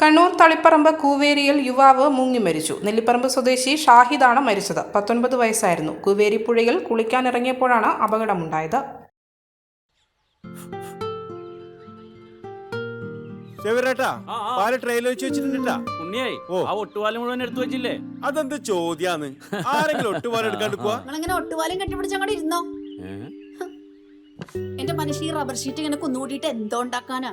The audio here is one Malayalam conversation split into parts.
കണ്ണൂർ തളിപ്പറമ്പ് കൂവേരിയിൽ യുവാവ് മുങ്ങി മരിച്ചു. നെല്ലിപ്പറമ്പ് സ്വദേശി ഷാഹിദാണ് മരിച്ചത്. പത്തൊൻപത് വയസ്സായിരുന്നു. കൂവേരി പുഴയിൽ കുളിക്കാനിറങ്ങിയപ്പോഴാണ് അപകടമുണ്ടായത്. അതെന്ത് ചോദ്യാന്ന്? ആരെങ്കിലും ഒട്ടുപാലം എടുക്കാണ്ട് പോവാ? നിങ്ങളിങ്ങനെ ഒട്ടുപാലം കെട്ടിപ്പിടിച്ച് അങ്ങോട്ട് ഇരുന്നോ? എന്റെ മനുഷ്യ റബ്ബർ ഷീറ്റ് ഇങ്ങനെ കുന്നുകൂട്ടിയിട്ട് എന്തോ ഉണ്ടാക്കാനാ?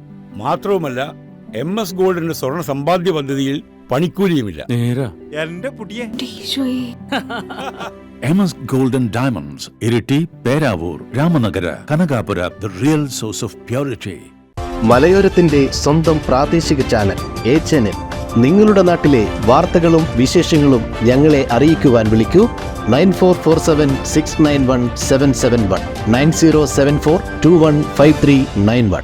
മാത്രവുമല്ല എം എസ് ഗോൾഡിന്റെ സ്വർണ സമ്പാദ്യ പദ്ധതിയിൽ പണിക്കൂലിയുമില്ല. നേരാ. എന്റെ പുടിയെ. M S golden diamonds Iritty Peravoor Ramanagara Kanakapura the real source of purity. മലയോരത്തിന്റെ സ്വന്തം പ്രാദേശിക ചാനൽ എ ചാനൽ നിങ്ങളുടെ നാട്ടിലെ വാർത്തകളും വിശേഷങ്ങളും ഞങ്ങളെ അറിയിക്കുവാൻ വിളിക്കൂ. Nine four four seven six nine one seven seven one. Nine zero seven four two one five three nine one.